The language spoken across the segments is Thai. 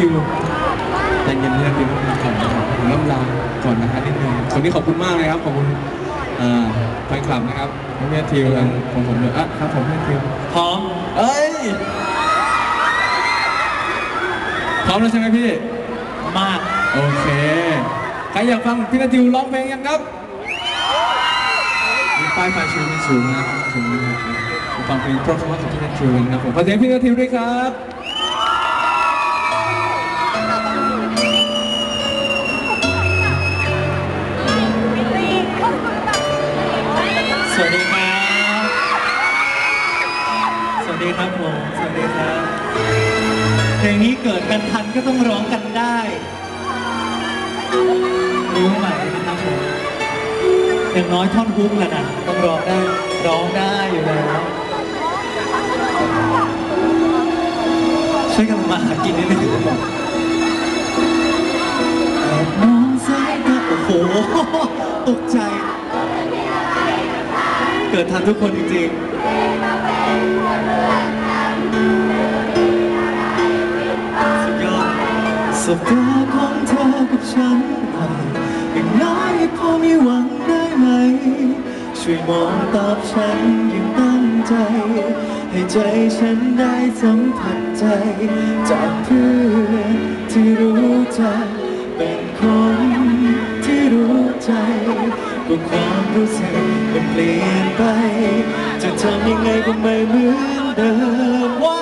ทิวใจเย็นเรื่องเดียวก่อนนะครับผมล่ำลาก่อนนะฮะนิดนึงวันนี้ขอบคุณมากเลยครับขอบคุณอ่าแฟนคลับนะครับพี่แมทธิวทางของผมด้วยอะครับผมพี่แมทธิวพร้อมเอ้ยพร้อมแล้วใช่ไหมพี่มากโอเคใครอยากฟังพี่แมทธิวร้องเพลงยังครับมีป้ายไฟชูมันสูงนะครับสูงนะครับมาฟังเพลงเพราะๆของพี่แมทธิวกันนะครับผมขอเสียงพี่แมทธิวด้วยครับ วัสดีครับ สวัสดีครับผม สวัสดีครับ เพลงนี้เกิดกันทันก็ต้องร้องกันได้นิ้วใหม่นะครับผม อย่างน้อยท่อนฮุกแหละนะต้องร้องได้ ร้องได้อยู่แล้วช่วยกันมาหากินนิดนึงแอบมองสายตาโอ้โห ตกใจ เกิดทันทุกคนจริงๆสุดยอดสบตาของเธอกับฉันหน่อยอย่างน้อยพอมีหวังได้ไหม ช่วยมองตอบฉันอย่างตั้งใจ ให้ใจฉันได้สัมผัสใจ จากเพื่อนที่รู้ใจ เป็นคนที่รู้ใจ ว่าความรู้สึกมันเปลี่ยนไป จะทำยังไงก็ไม่เหมือนเดิมว่า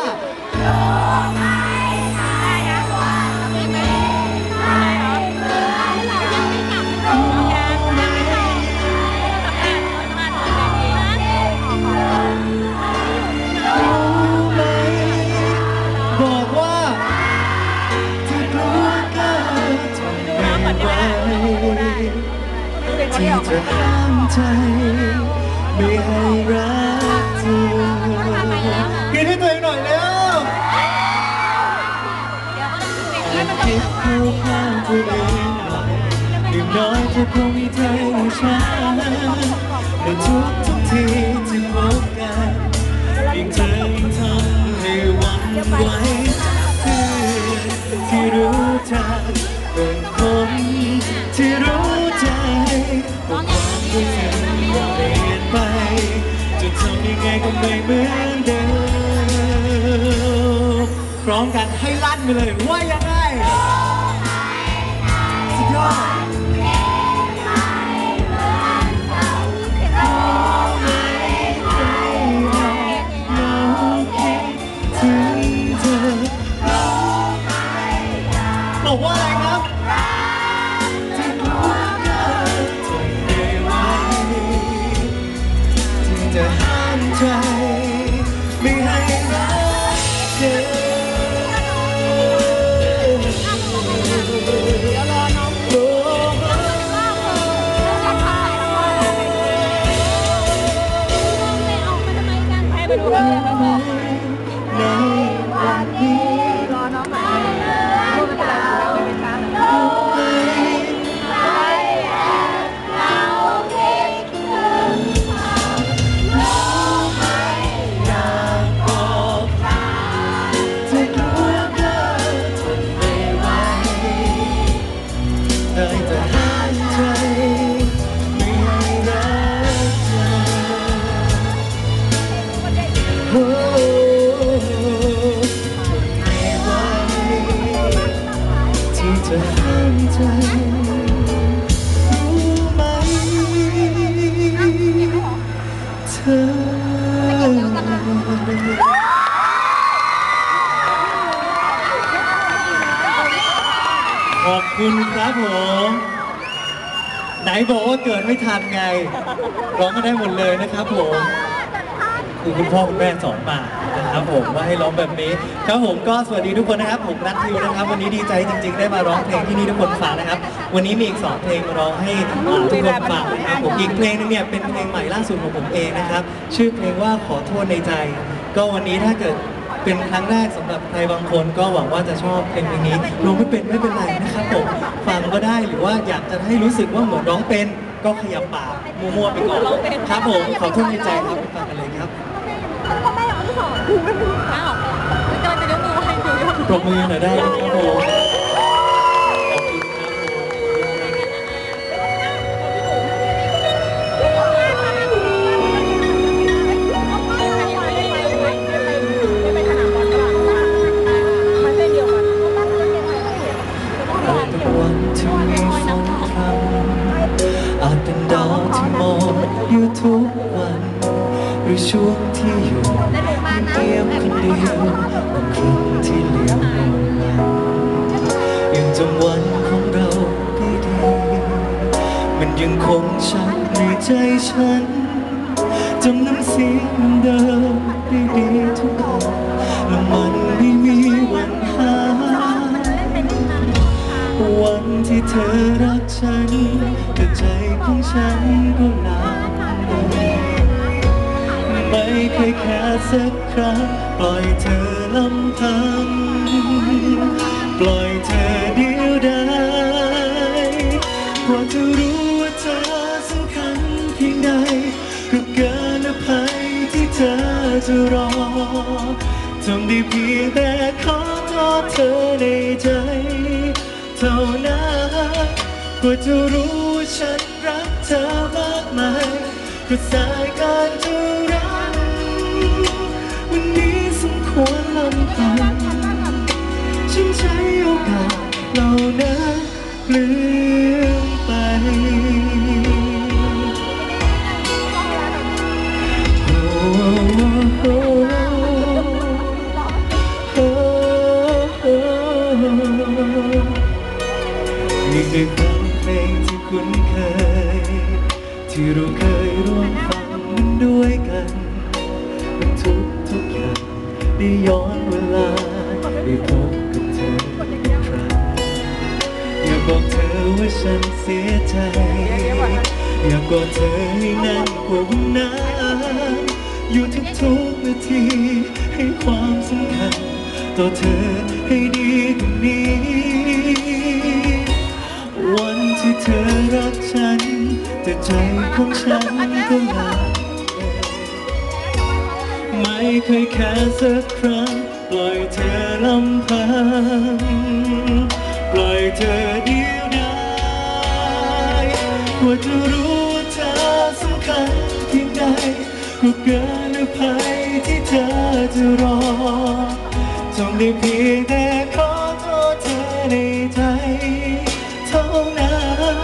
ที่จะห้ามใจไม่ให้รักเธอกินให้ตัวเองหน่อยเร็วคิดเข้าข้างตัวเองหน่อยอย่างน้อยเธอคงมีใจในฉันในทุกทุกทีที่พบกันยิ่งเธอยิ่งทำให้หวั่นไหวเพื่อนที่รู้จักเป็นคนที่รู้ เปลี่ยนไปจะทำยังไงก็ไม่เหมือนเดิมพร้อมกันให้ลั่นไปเลยว่ายังไง ที่จะหามใจรู้ไหมเธอขอบคุณครับผม ไหนบอกว่าเกิดไม่ทันไง ร้องก็ได้หมดเลยนะครับผม คือคุณพ่อคุณแม่สอนมานะครับผมว่าให้ร้องแบบนี้ครับผมก็สวัสดีทุกคนนะครับ ผมนัททิวนะครับ วันนี้ดีใจจริง ๆ ได้มาร้องเพลงที่นี่ทุกคนฟังนะครับ วันนี้มีอีกสองเพลงมาร้องให้ทุกคนฟังนะครับผมอีกเพลงนึงเนี่ยเป็นเพลงใหม่ล่าสุดของผมเองนะครับ ชื่อเพลงว่าขอโทษในใจ ก็วันนี้ถ้าเกิดเป็นครั้งแรกสำหรับใครบางคนก็หวังว่าจะชอบเพลงเพลงนี้ร้องไม่เป็นไม่เป็นไรนะครับผมฟังก็ได้หรือว่าอยากจะให้รู้สึกว่าเหมือนร้องเป็นก็ขยับปากมั่วๆไปก่อนครับผมขอโทษในใจครับไปฟังกันเลยครับ อ้ยังจหปรบมือหน่อยได้ไหมครับผมอาจทุกวัน หรือช่วงที่อยู่ ใจฉันจำน้ำเสียงเดิมได้ดีทุกคำและมันไม่มีวันหายวันที่เธอรักฉันแต่ใจของฉันก็ลาไม่เคยแค่สักครั้งปล่อยเธอลำพัง จะรอทำได้เพียงแต่ขอโทษเธอในใจ เท่านั้นกว่าจะรู้ฉันรักเธอมากมายก็สายการจะรักวันนี้สมควรลำพังฉันใช้โอกาสเหล่านั้นลืม ทุกนาที ให้ความสำคัญต่อเธอให้ดีกว่านี้ วันที่เธอรักฉัน แต่ใจของฉันก็ลาไม่เคยแค่สักครั้ง ปล่อยเธอลำพัง ปล่อยเธอเดียวดายกว่าจะรู้ว่าเธอสำคัญเพียงใด ก็เกินอภัยที่เธอจะรอจงได้เพียงแต่ขอโทษเธอในใจเท่านั้น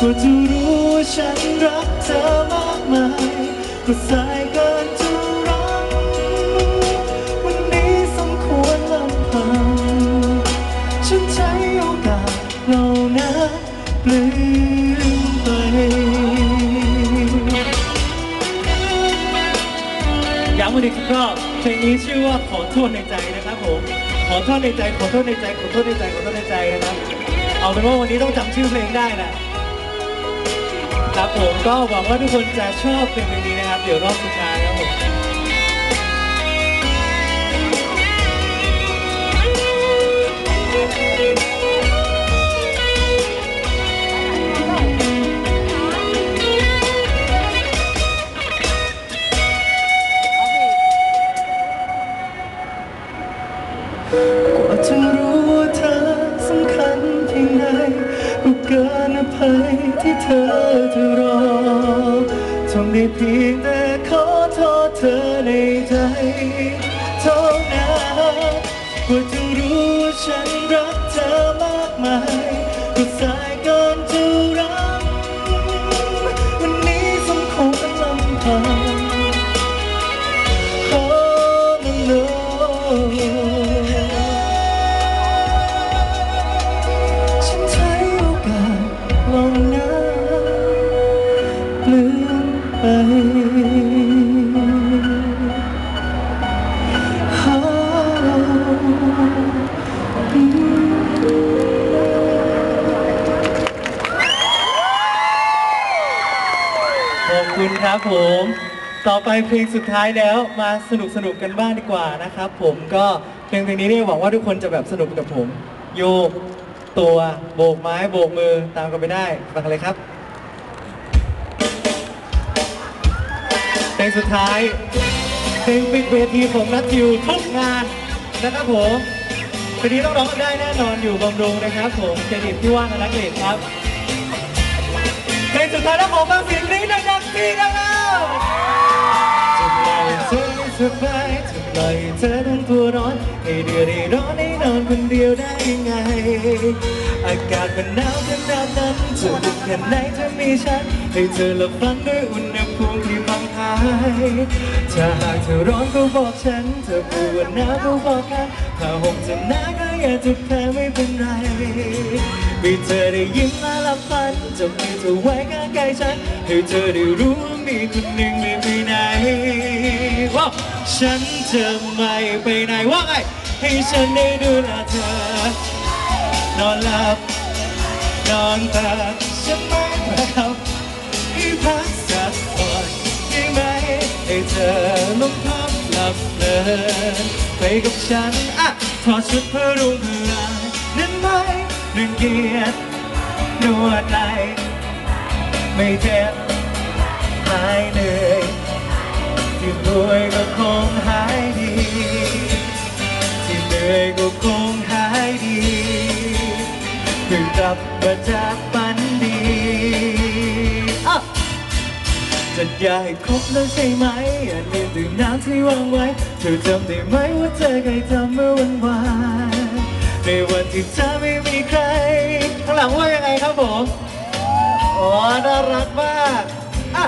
ก็จะรู้ฉันรักเธอมากมายก็สาย กรอบเพลงนี้ชื่อว่าขอโทษในใจนะครับผม ขอโทษในใจ ขอโทษในใจ ขอโทษในใจ ขอโทษในใจนะครับ เอาเป็นว่าวันนี้ต้องจำชื่อเพลงได้นะครับผมก็หวังว่าทุกคนจะชอบเพลงนี้นะครับ เดี๋ยวรอบสุดท้ายครับผม ต่อไปเพลงสุดท้ายแล้วมาสนุกสนุกกันบ้างดีกว่านะครับผมก็เพลงเพลงนี้เนี่ยหวังว่าทุกคนจะแบบสนุกกับผม โยกตัวโบกไม้โบกมือตามกันไปได้ฟังกันเลยครับ เพลงสุดท้าย เพลงปิดเวทีของนัททิวทุกงานนะครับผมเพลงนี้ต้องร้องกันได้แน่นอนอยู่บำรุงนะครับ ผมเครดิตที่ว่างนักเอกครับเพลงสุดท้ายแล้วขอฟังเสียงนี้ดังๆทีนะครับ สบายจะปล่อยเธอต้องตัวร้อนให้เดือดให้ร้อนให้นอนคนเดียวได้ยังไง อากาศมันหนาวขนาดนั้นจะดึกแค่ไหนถ้ามีฉัน ให้เธอหลับฝันด้วยอุณหพวงที่พังหายถ้าหากเธอร้อนก็บอกฉัน เธอปวดหนาวก็บอกกันถ้าห่มจะหนาก็อย่าจุดแพ้ไม่เป็นไร ให้เธอได้ยิ้มและหลับฝันจะมีเธอไว้ข้างกายฉัน ให้เธอได้รู้ว่ามีคนหนึ่งไม่ไปไหนว้าวฉันจะไม่ไปไหนว่าไงให้ฉันได้ดูแลเธอนอนหลับนอนตาฉันไม่รับให้พักสักก่อนได้ไหมให้เธอลงพับหลับเลินไปกับฉันอะถอดชุดเพื่อรุ่งเรือง หนึ่งเกียรตินวดไหลไม่เจ็บหายเหนื่อยที่ป่วยก็คงหายดีที่เหนื่อยก็คงหายดีเพิ่งกลับมาจากฝันดีอะจะอยากให้ครบแล้วใช่ไหมอย่าลืมดื่มน้ำที่วางไว้ เธอจำได้ไหมว่าเธอเคยทำเมื่อวันวาน ในวันที่เธอไม่มีใครข้างหลังว่ายังไงครับผมโอ้น่ารักมากอะ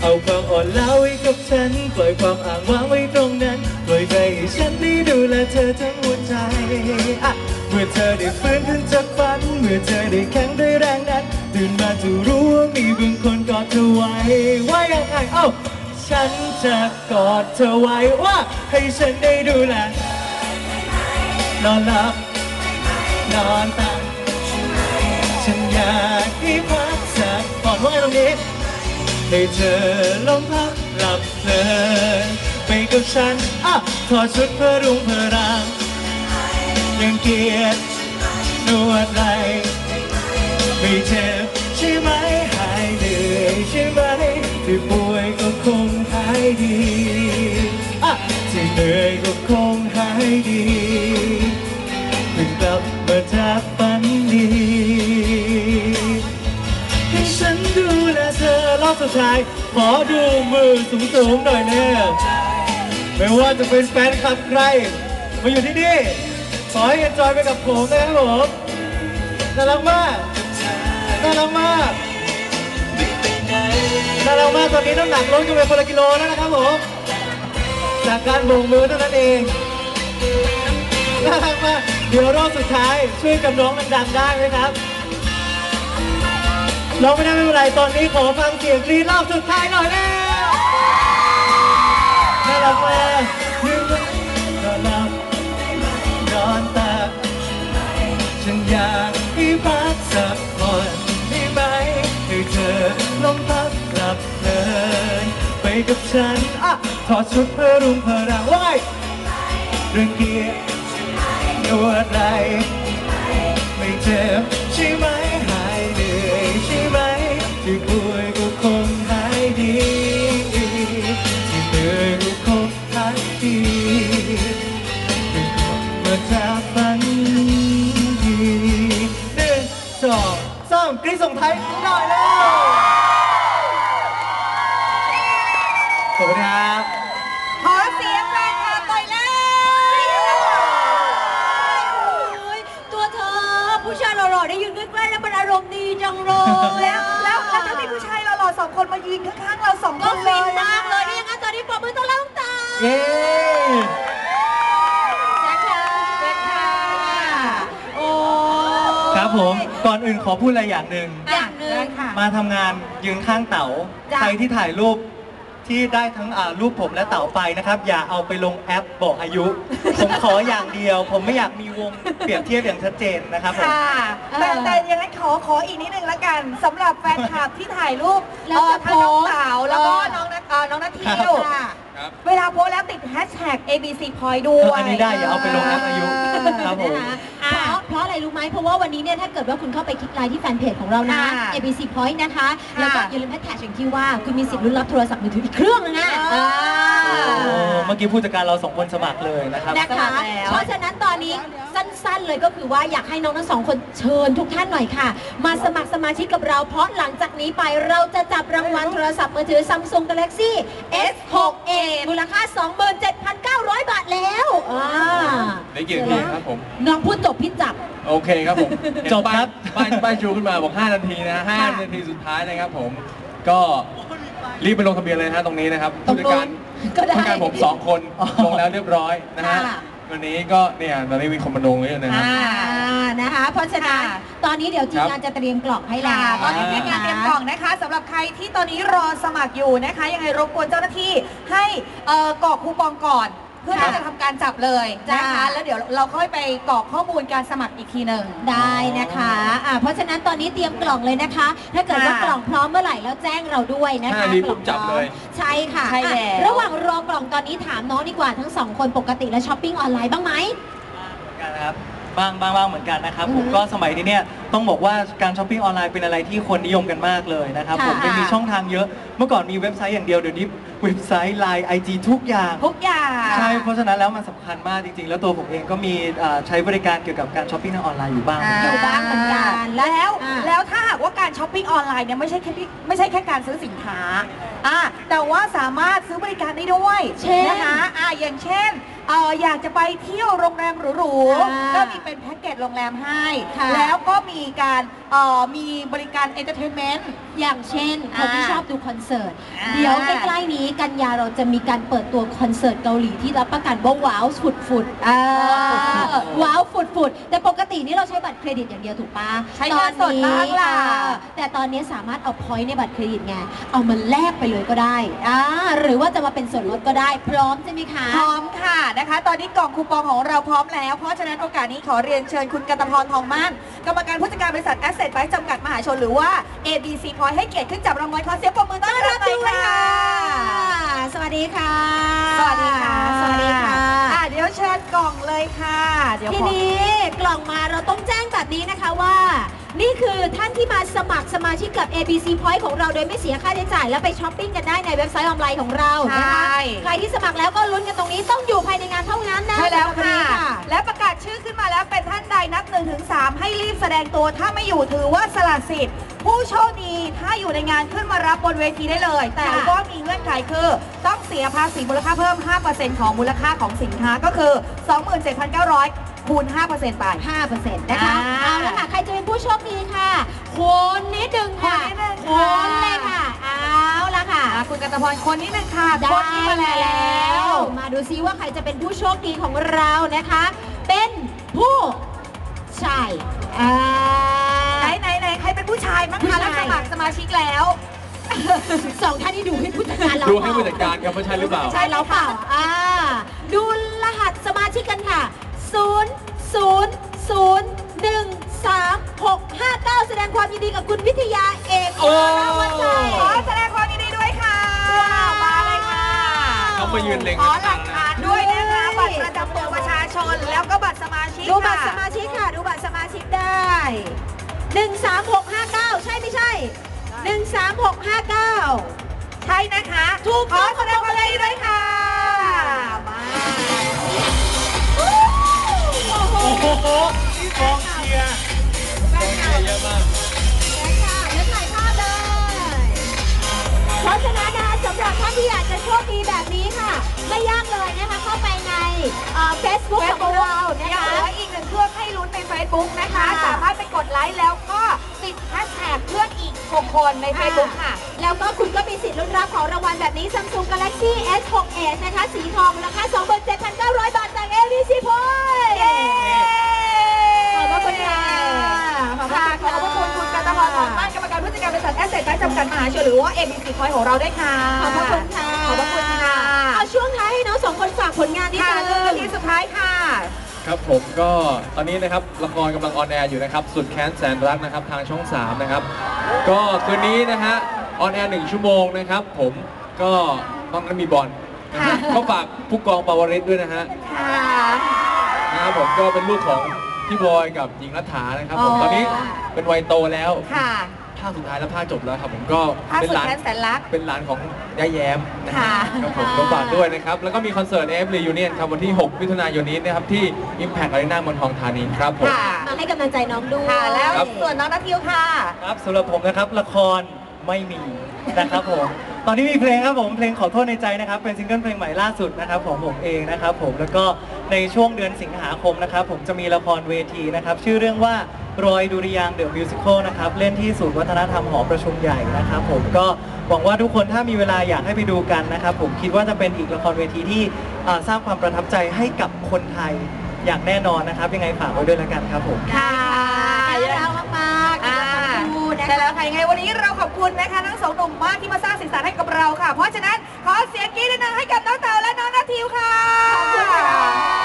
เอาความอ่อนล้าไว้กับฉัน ปล่อยความอ่างว้างไว้ตรงนั้น ปล่อยใจให้ฉันได้ดูแลเธอทั้งหัวใจอะเมื่อเธอได้ฟื้นขึ้นจากฝัน เมื่อเธอได้แข็งด้วยแรงนั้นตื่นมาจะรู้ว่ามีบางคนกอดเธอไว้ว่ายังไงเอ้าฉันจะกอดเธอไว้ว่าให้ฉันได้ดูแล นอนหลับ นอนตาฉันอยากให้พักสักก่อนว่าไงตรงนี้ ให้เธอลมพักหลับเพลินไปกับฉันอะถอดชุดเพื่อรุ่งเพื่อรางยังเกียรตินวดไหลไม่เจ็บใช่ไหมหายเหนื่อยใช่ไหมที่ป่วยก็คงหายดี อะที่เหนื่อยก็คงหายดี พิ่าจากฝันดี ให้ฉันดูแลเธอรอบสุดท้าย ขอดูมือสูงๆหน่อยเนี่ยไม่ว่าจะเป็นแฟนคลับใคร มาอยู่ที่นี่ ขอให้เอนจอยไปกับผมนะครับผมน่ารักมากน่ารักมากน่ารักมากตอนนี้น้ำหนักลดกันไปคนละกิโลแล้วนะครับผมจากการโบกมือเท่านั้นเองน่ารักมาก ดี๋ยวรอบสุดท้ายช่วยกับน้องดังๆได้ไหมครับร้องไม่ได้ไม่เป็นไรตอนนี้ขอฟังเสียงกรีดรอบสุดท้ายหน่อยแล้วน่ารักมากยืนนอนหลับนอนตาฉันอยากให้พักสักผ่อนได้ไหมให้เธอลมพักกลับเลินไปกับฉันอะถอดชุดเพื่อรุ่งเพื่อรางว่าไงเรื่องเกียร์ นวไหลไม่เจ็บใช่ไหมหายเหนื่อยใช่ไหมที่ป่วยก็คงหายดีที่เหนื่อยก็คงหายดีเมื่อจากฝันดีหนึ่งสองสามกรีดส่งท้ายหน่อยแล้ว ณ์ดีจังเลยแล้วแล้วแล้วถ้ามีผู้ชายหล่อๆสองคนมายืนข้างๆเราสองคก็นเลฟินยมากเลยนี่ยังไงตอนนี้ปรบมือต้อนรับน้องตาเย้แจ็คค่ะแจ็คค่ะโอ้ครับผม ก่อนอื่นขอพูดอะไรอย่างหนึ่ง อย่างหนึ่งค่ะมาทำงานยืนข้างเต๋า จ้ะ ใครที่ถ่ายรูป ที่ได้ทั้งอ่ารูปผมและเต๋าไปนะครับ อย่าเอาไปลงแอปบอกอายุ ผมขออย่างเดียว ผมไม่อยากมีวงเปรียบเทียบอย่างชัดเจนนะครับผม ค่ะแต่แต่ยังไงขอขออีกนิดนึงละกันสำหรับแฟนคลับที่ถ่ายรูปแล้วเอ่อจะทั้งน้องโพสต์สาวแล้วก็เออ น้องนัทเอ่อน้องนัททิครับวค่ะ ครับ เวลาโพสต์แล้วติดแฮชแท็ก ABC Point ด้เอวอยอันนี้ได้อย่าเอาไปลงแอปอายุครับผม นะคะเพราะเพราะอะไรรู้ไหมเพราะว่าวันนี้เนี่ยถ้าเกิดว่าคุณเข้าไปคลิกไลน์ที่แฟนเพจของเรานะ ค่ะ ABC Point นะคะค่ะแล้วก็อย่าลืมแฮชแท็กอย่างที่ว่าคุณมีสิทธิ์ลุ้นรับโทรศัพท์มือถืออีกเครื่องนึงนะอ่าอ่าโอ้เมื่อกี้ผู้จัดการเราสองคนสมัครเลยนะครับ นะสมัคะครแล้ว เพราะฉะนั้นตอนนี้ สั้น ๆ เลยก็คือว่าอยากให้น้องทั้งสองคนเชิญทุกท่านหน่อยค่ะ มาสมัครสมาชิกกับเราเพราะหลังจากนี้ไปเราจะจับรางวัลโทรศัพท์มือถือ Samsung Galaxy S6a มูลค่า 27,900 บาทแล้วอ่าได้กี่นาทีครับผม น้องพูดจบพี่จับ โอเคครับผมจบครับ ป้ายป้ายชูขึ้นมาบอก 5 นาทีนะ 5 นาทีสุดท้ายนะครับผม ก็รีบไปลงทะเบียนเลยนะฮะตรงนี้นะครับตรงผู้จัดนู้การนก็ได้ ผู้จัดการผมสองคนอ๋อลงแล้วเรียบร้อยนะฮะ ค่ะ วันนี้ก็เนี่ยตอนนี้มีคนมาลงเยอะนะครับ อ่าอ่านะคะ เพราะฉะนั้นค่ะตอนนี้เดี๋ยวทีมครับงานจะเตรียมกล่องให้แล้ค่ะวตอนนี้ทีมงานเตรียมกล่องนะคะสำหรับใครที่ตอนนี้รอสมัครอยู่นะคะ ยังไงรบกวนเจ้าหน้าที่ให้เอ่อกรอกคูปองก่อน เพื่อที่จะทำการจับเลยนะคะ จ้าแล้วเดี๋ยวเราค่อยไปกรอกข้อมูลการสมัครอีกทีหนึ่ง ได้นะคะอ่าเพราะฉะนั้นตอนนี้เตรียมกล่องเลยนะคะ ถ้าเกิดว่าค่ะกล่องพร้อมเมื่อไหร่แล้วแจ้งเราด้วยนะคะห้านาทีกล่องปุ๊บจับเลยพร้อมใช่ค่ะใช่แล้ว อะระหว่างรอกล่องตอนนี้ถามน้องดีกว่าทั้งสองคนปกติแล้วช้อปปิ้งออนไลน์บ้างไหมเหมือนกันนะครับ บ้างบ้างบ้างเหมือนกันนะครับอือผฮึมก็สมัยนี้เนี่ยต้องบอกว่าการช้อปปิ้งออนไลน์เป็นอะไรที่คนนิยมกันมากเลยนะครับค่ะผมเป็นมีช่องทางเยอะเมื่อก่อนมีเว็บไซต์อย่างเดียวเดี๋ยวนี้เว็บไซต์ไลน์ไอจีทุกอย่าง ทุกอย่าง ใช่ เพราะฉะนั้นแล้วมันสำคัญมากจริงๆ แล้วตัวผมเองก็มีอ่าใช้บริการเกี่ยวกับการช้อปปิ้งทางออนไลน์อยู่บ้างอ่าอยู่บ้างเหมือนกันแล้วอ่า แล้วถ้าหากว่าการช้อปปิ้งออนไลน์เนี่ยไม่ใช่แค่ที่ไม่ใช่แค่การซื้อสินค้าอ่าแต่ว่าสามารถซื้อบริการได้ด้วยเช่นนะคะอ่าอย่างเช่น เอ่ออยากจะไปเที่ยวโรงแรมหรูอ่าๆ ก็มีเป็นแพ็กเกจโรงแรมให้ ค่ะแล้วก็มีการเอ่อมีบริการเอนเตอร์เทนเมนต์ อย่างเช่นคนที่อ่าชอบดูคอนเสิร์ต อ่า เดี๋ยวใกล้ๆนี้กันยาเราจะมีการเปิดตัวคอนเสิร์ตเกาหลีที่รับประกันว่าว้าวฝุดฝุดๆอ่าว้าวฝุดฝุดๆแต่ปกตินี่เราใช้บัตรเครดิตอย่างเดียวถูกปะใช้เงินสดบ้างล่ะเออแต่ตอนนี้สามารถเอาพอยต์ในบัตรเครดิตไงเอามาแลกไปเลยก็ได้อ่าหรือว่าจะมาเป็นส่วนลดก็ได้ พร้อมใช่ไหมคะ พร้อมค่ะนะคะ ตอนนี้กล่องคูปองของเราพร้อมแล้ว เพราะฉะนั้นโอกาสนี้ขอเรียนเชิญคุณกันตพรทองมั่นกรรมการผู้จัดการบริษัท Asset ไว้จำกัดมหาชนหรือว่า ABC Point ให้เกียรติขึ้นจับรางวัลขอเสียงปรบมือต้อนรับหน่อยค่ะ สวัสดีค่ะ สวัสดีค่ะ สวัสดีค่ะอ่เดี๋ยวเชิญกล่องเลยค่ะ เดี๋ยวทีขอ นี้กล่องมาเราต้องแจ้งแบบนี้นะคะว่า นี่คือท่านที่มาสมัครสมาชิกกับ ABC Point ของเราโดยไม่เสียค่าใช้จ่าย แล้วไปช้อปปิ้งกันได้ในเว็บไซต์ออนไลน์ของเรานะคะใช่ ใครที่สมัครแล้วก็ลุ้นกันตรงนี้ต้องอยู่ภายในงานเท่านั้นนะใช่แล้วสำหรับนค่ะ นี้ และประกาศชื่อขึ้นมาแล้วเป็นท่านใดนับ1นถึงสให้รีบแสดงตัวถ้าไม่อยู่ถือว่าสละสิทธิ์ ผู้โชคดีถ้าอยู่ในงานขึ้นมารับบนเวทีได้เลย แต่ก็มีเงื่อนไขคือ ต้องเสียภาษีมูลค่าเพิ่ม 5%ของมูลค่าของสินค้าก็คือ 27,900 คูณ 5%ไป 5%นะคะ อ่าเอาละค่ะ ใครจะเป็นผู้โชคดีค่ะคนนิดนึงค่ะคนนิดนึงคค่ะนเลยค่ะ เอาละค่ะ อะคุณกันตพรคนนี้หนึ่งค่ะได้คนนี้มาแล้วมาดูซิว่าใครจะเป็นผู้โชคดีของเรานะคะ เป็นผู้ชายอ่า ไหนไหนไหนใครเป็นผู้ชายมั้งผู้คะชายแล้วสมัครสมาชิกแล้ว สองท่านที่ดูให้ผู้จัดการเราดูให้ผู้จัดการครับว่าใช่หรือเปล่า ใช่เราเปล่าอ่า ดูรหัสสมาชิกกันค่ะ 0 0 0 1 3 6 5 9 แสดงความยินดีกับคุณวิทยาเอกโอ้นวัชัยขอแสดงความยินดีด้วยค่ะมาเลยค่ะ เขามายืนเล็งขอหลักฐานด้วยนะคะบัตรประจำตัวประชาชนแล้วก็บัตรสมาชิกดูบัตรสค่ะมาชิกค่ะ ดูบัตรสมาชิกได้ 1 3 6 5 9 ใช่ไม่ใช่ 1 3 6 5 9 ใช่นะคะ ถูกขต้อองแสดงความยินดีด้วยค่ะ มาโอ้โหโอ้โหกองเชียร์เยอะมากค่ะเดี๋ยวถ่ายภาพเลยเพราะฉะนั้นนะคะสำหรับท่านที่อยากจะโชคดีแบบนี้ค่ะ ไม่ยากเลยนะคะเข้าไปในเฟซบุ๊กของเรานะยังคะเหลืออีกหนึ่งเครื่องให้ลุ้นใน Facebook นะคะค่ะสามารถไปกดไลค์แล้ว 6 คนใน Facebook ค่ะ แล้วก็คุณก็มีสิทธิ์ลุ้นรับของรางวัลแบบนี้ Samsung Galaxy S6s นะคะ สีทองมูลค่า27,900 บาทจาก ABC Point เย้ขอบพระคุณค่ะขอบค่ะขอบพระคุณคุณกันตพรทองมั่นกรรมการผู้จัดการบริษัทแอสเซทไว้จำกัดมหาชนหรือว่า ABC Point ของเราด้วยค่ะ ขอบพระคุณค่ะ ขอบพระคุณค่ะ เอาช่วงท้ายให้น้องสองคนฝากผลงานนิดค่ะนึคืองที่สุดท้ายค่ะ ครับผมก็ตอนนี้นะครับละครกำลังออนแอร์อยู่นะครับ สุดแค้นแสนรักนะครับทางช่อง 3 นะครับ ก็คืนนี้นะฮะออนแอร์หนึ่งชั่วโมงนะครับ ผมก็ต้องนั้นมีบอลนะฮะค่ะก็ฝากผู้กองปาวริศด้วยนะฮะค่ะนะครับผมก็เป็นลูกของพี่บอยกับหญิงรัฐานะครับผมอ๋อตอนนี้เป็นวัยโตแล้วค่ะภาคสุดท้ายแล้วภาคจบแล้วครับผมก็ภาคเป็นสุดหลานแค้นแสนรัก เป็นหลานของย่าแย้มนะฮะค่ะครับผมก็ฝากด้วยนะครับ แล้วก็มีคอนเสิร์ตเอฟรียูเนียนครับวันที่ 6 มิถุนายนนี้นะครับที่ Impact Arena เมืองทองธานีครับผม ค่ะ มาให้กำลังใจน้องด้วย ค่ะ แล้วครับ ส่วนน้องนัททิวค่ะ ครับสำหรับผมนะครับละครไม่มีนะครับผม ตอนนี้มีเพลงครับผมเพลงขอโทษในใจนะครับ เป็นซิงเกิลเพลงใหม่ล่าสุดนะครับของผมเองนะครับผมแล้วก็ในช่วงเดือนสิงหาคมนะครับ ผมจะมีละครเวทีนะครับ ชื่อเรื่องว่า รอยดุริยางเดอะมิวสิควลนะครับ เล่นที่ศูนย์วัฒนธรรมหอประชุมใหญ่นะครับ ผมก็หวังว่าทุกคนถ้ามีเวลาอยากให้ไปดูกันนะครับ ผมคิดว่าจะเป็นอีกละครเวทีที่อ่าสร้างความประทับใจให้กับคนไทยอย่างแน่นอนนะครับ ยังไงฝากไว้ด้วยแล้วกันครับผมค่ะน่ารักมากๆอ่าน่ารักดูนะใช่คะแล้วค่ะยังไงวันนี้เราขอบคุณนะคะทั้งสองหนุ่มมากที่มาสร้างสีสันให้กับเราค่ะ เพราะฉะนั้นขอเสียงกรี๊ดดังๆให้กับน้องเต๋อและน้องนาทิวค่ะขอบคุณค่ะ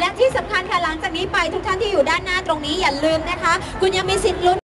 และที่สำคัญค่ะหลังจากนี้ไปทุกท่านที่อยู่ด้านหน้าตรงนี้อย่าลืมนะคะ คุณยังมีสิทธิ์ลุ้น